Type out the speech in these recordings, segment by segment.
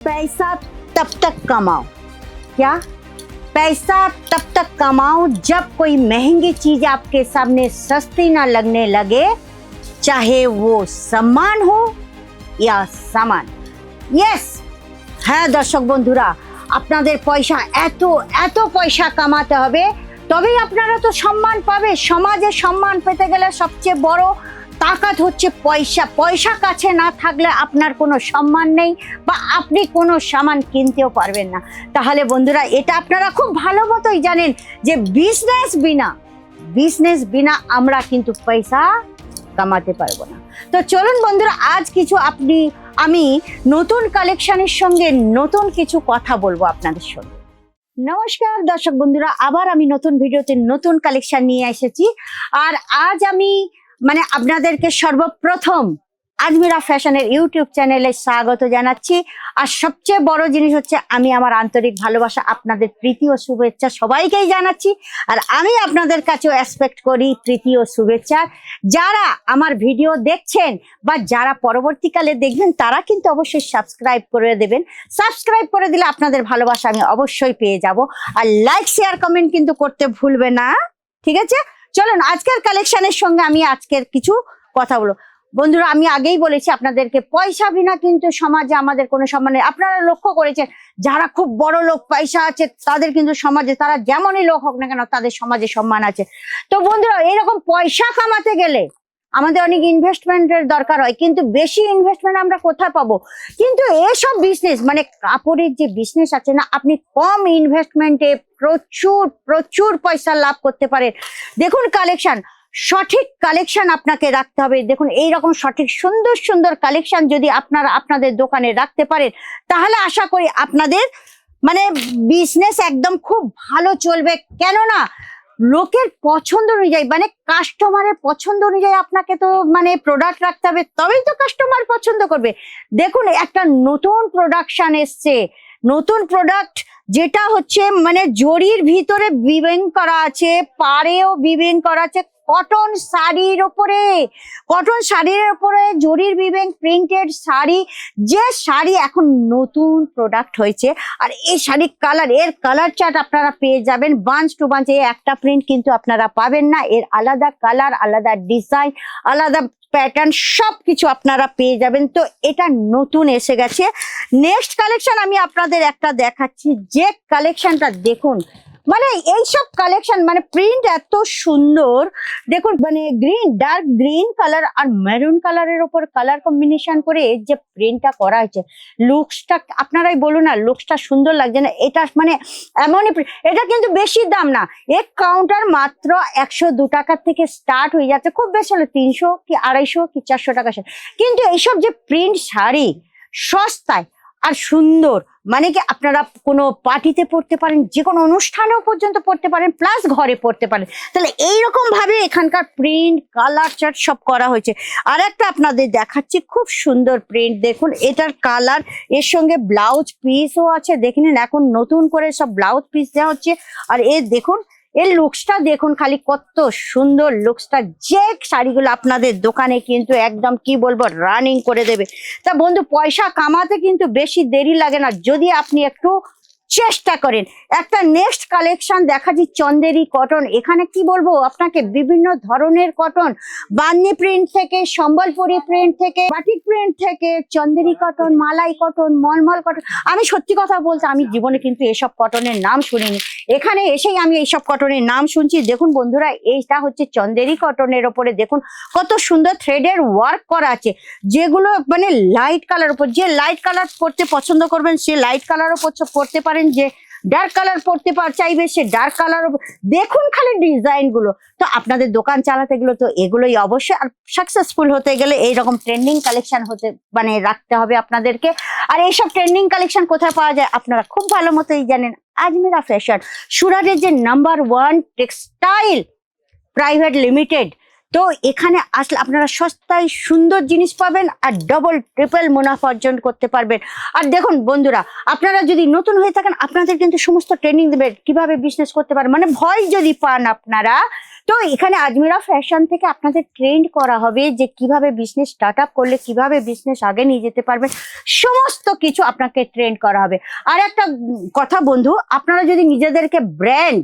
पैसा तब तक कमाओ क्या पैसा तब तक कमाओ जब कोई महंगी चीज आपके सामने सस्ती ना लगने लगे चाहे वो सम्मान हो या সামান ইয়েস হ্যাঁ দর্শক বন্ধুরা আপনাদের পয়সা এত এত পয়সা কামাতে হবে তবেই আপনারা তো সম্মান পাবে সমাজে সম্মান পেতে গেলে সবচেয়ে বড় তাকাত হচ্ছে পয়সা। পয়সা কাছে না থাকলে আপনার কোনো সম্মান নেই বা আপনি কোনো সামান কিনতেও পারবেন না। তাহলে বন্ধুরা, এটা আপনারা খুব ভালো মতোই জানেন যে বিজনেস বিনা বিজনেস বিনা আমরা কিন্তু পয়সা কামাতে পারব না। তো চলুন বন্ধুরা, আজ কিছু আপনি, আমি নতুন কালেকশনের সঙ্গে নতুন কিছু কথা বলব আপনাদের সঙ্গে। নমস্কার দর্শক বন্ধুরা, আবার আমি নতুন ভিডিওতে নতুন কালেকশন নিয়ে এসেছি। আর আজ আমি মানে আপনাদেরকে সর্বপ্রথম আজমিরা ফ্যাশনের ইউটিউব চ্যানেলে স্বাগত জানাচ্ছি। আর সবচেয়ে বড় জিনিস হচ্ছে আমি আমার আন্তরিক ভালোবাসা, আপনাদের প্রীতি ও শুভেচ্ছা সবাইকেই জানাচ্ছি। আর আমি আপনাদের কাছেও এক্সপেক্ট করি প্রীতি ও শুভেচ্ছা। যারা আমার ভিডিও দেখছেন বা যারা পরবর্তীকালে দেখবেন, তারা কিন্তু অবশ্যই সাবস্ক্রাইব করে দেবেন। সাবস্ক্রাইব করে দিলে আপনাদের ভালোবাসা আমি অবশ্যই পেয়ে যাব। আর লাইক শেয়ার কমেন্ট কিন্তু করতে ভুলবে না। ঠিক আছে? চলুন, আজকের কালেকশনের সঙ্গে আমি আজকের কিছু কথা বলব। বন্ধুরা, আমি আগেই বলেছি আপনাদেরকে, পয়সা বিনা কিন্তু সমাজে আমাদের কোনো সম্মান নেই। আপনারা লক্ষ্য করেছেন, যারা খুব বড় লোক, পয়সা আছে, তাদের কিন্তু সমাজে, তারা যেমনই লোক হোক না কেন, তাদের সমাজে সম্মান আছে। তো বন্ধুরা, এরকম পয়সা কামাতে গেলে আমাদের অনেক ইনভেস্টমেন্টের দরকার হয়, কিন্তু বেশি ইনভেস্টমেন্ট আমরা কোথায় পাবো? কিন্তু এসব বিজনেস মানে কাপড়ের যে বিজনেস আছে না, আপনি কম ইনভেস্টমেন্টে প্রচুর প্রচুর পয়সা লাভ করতে পারেন। দেখুন কালেকশন সঠিক কালেকশন আপনাকে রাখতে হবে। দেখুন এই রকম সঠিক, সুন্দর সুন্দর কালেকশন যদি আপনারা আপনাদের দোকানে রাখতে পারেন, তাহলে আশা করি আপনাদের মানে বিজনেস একদম খুব ভালো চলবে। কেননা লোকের পছন্দ অনুযায়ী মানে কাস্টমারের পছন্দ অনুযায়ী আপনাকে তো মানে প্রোডাক্ট রাখতে হবে, তবেই তো কাস্টমার পছন্দ করবে। দেখুন, একটা নতুন প্রোডাকশন এসছে। নতুন প্রোডাক্ট যেটা হচ্ছে মানে জরির ভিতরে বিবেং করা আছে, পাড়েও বিবেং করা আছে কটন শাড়ির ওপরে, কটন শাড়ির ওপরে জরির বিবেং প্রিন্টেড শাড়ি। যে শাড়ি এখন নতুন প্রোডাক্ট হয়েছে, আর এই শাড়ির কালারের কালার চার্ট আপনারা পেয়ে যাবেন। বাঞ্চ টু বাঞ্চ এই একটা প্রিন্ট কিন্তু আপনারা পাবেন না। এর আলাদা কালার আলাদা ডিজাইন আলাদা প্যাটার্ন সব কিছু আপনারা পেয়ে যাবেন। তো এটা নতুন এসে গেছে। নেক্সট কালেকশন আমি আপনাদের একটা দেখাচ্ছি। যে কালেকশনটা দেখুন মানে এইসব কালেকশন মানে প্রিন্ট এত সুন্দর। দেখুন মানে গ্রিন ডার্ক গ্রিন কালার আর মেরুন কালারের ওপর কালার কম্বিনেশন করে যে প্রিন্টটা করা হয়েছে লুকসটা আপনারাই বলুন না লুকসটা সুন্দর লাগছে না, এটা মানে এমনই এটা কিন্তু বেশি দাম না। এক কাউন্টার মাত্র একশো দু টাকার থেকে স্টার্ট হয়ে যাচ্ছে, খুব বেশি হলে তিনশো কি আড়াইশো কি চারশো টাকা কিন্তু এইসব যে প্রিন্ট শাড়ি, সস্তায় আর সুন্দর। মানে কি আপনারা কোনো পার্টিতে পড়তে পারেন, যে কোনো অনুষ্ঠানেও পর্যন্ত পড়তে পারেন প্লাস ঘরে পড়তে পারেন। তাহলে এইরকম ভাবে এখানকার প্রিন্ট কালার চার্ট সব করা হয়েছে। আর একটা আপনাদের দেখাচ্ছি, খুব সুন্দর প্রিন্ট দেখুন, এটার কালারের সঙ্গে ব্লাউজ পিসও আছে। দেখে নিন, এখন নতুন করে সব ব্লাউজ পিস দেওয়া হচ্ছে। আর এ দেখুন এর লুকসটা দেখুন খালি কত সুন্দর লুকসটা। যে শাড়িগুলো আপনাদের দোকানে কিন্তু একদম কি বলব রানিং করে দেবে। তা বন্ধু, পয়সা কামাতে কিন্তু বেশি দেরি লাগে না। যদি আপনি একটু চেষ্টা করেন। একটা নেক্সট কালেকশন দেখাচ্ছি, চন্দেরি কটন এখানে কি বলব, আপনাকে বিভিন্ন ধরনের কটন বান্নি প্রিন্ট থেকে, সম্বলপুরি প্রিন্ট থেকে বাটিক প্রিন্ট থেকে, চন্দেরি কটন মালাই কটন মলমল কটন আমি সত্যি কথা বলতে, আমি জীবনে কিন্তু এসব কটনের নাম শুনিনি। এখানে এসেই আমি এইসব কটনের নাম শুনছি। দেখুন বন্ধুরা, এইটা হচ্ছে চন্দেরি কটনের ওপরে। দেখুন কত সুন্দর থ্রেডের ওয়ার্ক করা আছে। যেগুলো মানে লাইট কালার উপর, যে লাইট কালার পড়তে পছন্দ করবেন, সে লাইট কালারও পড়তে পারেন, যে ডার্ক কালার পড়তে পার চাইবে, সে ডার্ক কালার দেখুন খালি ডিজাইনগুলো তো আপনাদের দোকান চালাতে গেলে তো এগুলোই অবশ্যই, আর সাকসেসফুল হতে গেলে এইরকম ট্রেন্ডিং কালেকশন হতে মানে রাখতে হবে আপনাদেরকে। আর এইসব ট্রেন্ডিং কালেকশন কোথায় পাওয়া যায় আপনারা খুব ভালো মতোই জানেন। আজমিরা ফ্যাশন সুরাটের যে number one textile private limited তো এখানে আসলে আপনারা সস্তায় সুন্দর জিনিস পাবেন আর ডবল ট্রিপল মুনাফা অর্জন করতে পারবেন। আর দেখুন বন্ধুরা, আপনারা যদি নতুন হয়ে থাকেন, আপনাদের কিন্তু সমস্ত ট্রেনিং দেবেন কীভাবে বিজনেস করতে পারেন মানে ভয় যদি পান আপনারা, তো এখানে আজমিরা ফ্যাশন থেকে আপনাদের ট্রেন্ড করা হবে যে কীভাবে বিজনেস স্টার্ট আপ করলে কীভাবে বিজনেস আগে নিয়ে যেতে পারবেন সমস্ত কিছু আপনাকে ট্রেন্ড করা হবে। আর একটা কথা বন্ধু, আপনারা যদি নিজেদেরকে ব্র্যান্ড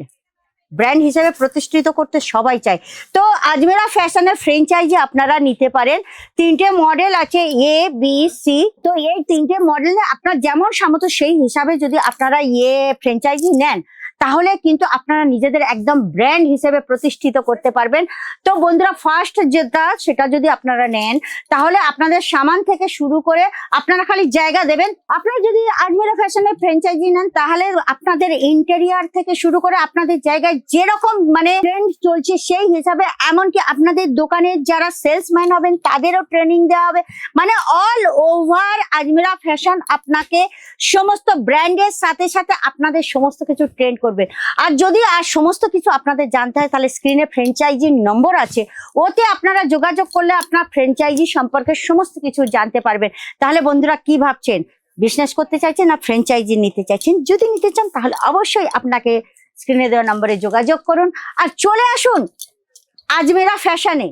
ব্র্যান্ড হিসেবে প্রতিষ্ঠিত করতে সবাই চায়। তো আজমেরা ফ্যাশনের ফ্রেঞ্চাইজি আপনারা নিতে পারেন। তিনটে মডেল আছে এ বি সি তো এই তিনটে মডেলে আপনার যেমন সামর্থ্য, সেই হিসাবে যদি আপনারা ইয়ে ফ্রেঞ্চাইজি নেন তাহলে কিন্তু আপনারা নিজেদের একদম ব্র্যান্ড হিসেবে প্রতিষ্ঠিত করতে পারবেন। তো বন্ধুরা ফার্স্ট যেটা, সেটা যদি আপনারা নেন, তাহলে আপনাদের সামান থেকে শুরু করে আপনারা খালি জায়গা দেবেন। আপনারা যদি আজমেরা ফ্যাশনের ফ্র্যাঞ্চাইজি নেন, তাহলে আপনাদের ইন্টেরিয়ার থেকে শুরু করে আপনাদের জায়গায় যেরকম মানে ট্রেন্ড চলছে সেই হিসাবে, এমনকি আপনাদের দোকানের যারা সেলসম্যান হবেন, তাদেরও ট্রেনিং দেওয়া হবে। মানে অল ওভার আজমেরা ফ্যাশন আপনাকে সমস্ত ব্র্যান্ডের সাথে সাথে আপনাদের সমস্ত কিছু ট্রেন্ড করবে আর যদি আর সমস্ত কিছু আপনাদের জানতে হয়, তাহলে স্ক্রিনে ফ্র্যাঞ্চাইজির নম্বর আছে। ওতে আপনারা যোগাযোগ করলে আপনার ফ্র্যাঞ্চাইজি সম্পর্কে সমস্ত কিছু জানতে পারবেন। তাহলে বন্ধুরা কি ভাবছেন? বিজনেস করতে চাইছেন না ফ্র্যাঞ্চাইজি নিতে চাইছেন? যদি নিতে চান, তাহলে অবশ্যই আপনাকে স্ক্রিনে দেওয়া নম্বরে যোগাযোগ করুন। আর চলে আসুন আজমেরা ফ্যাশনে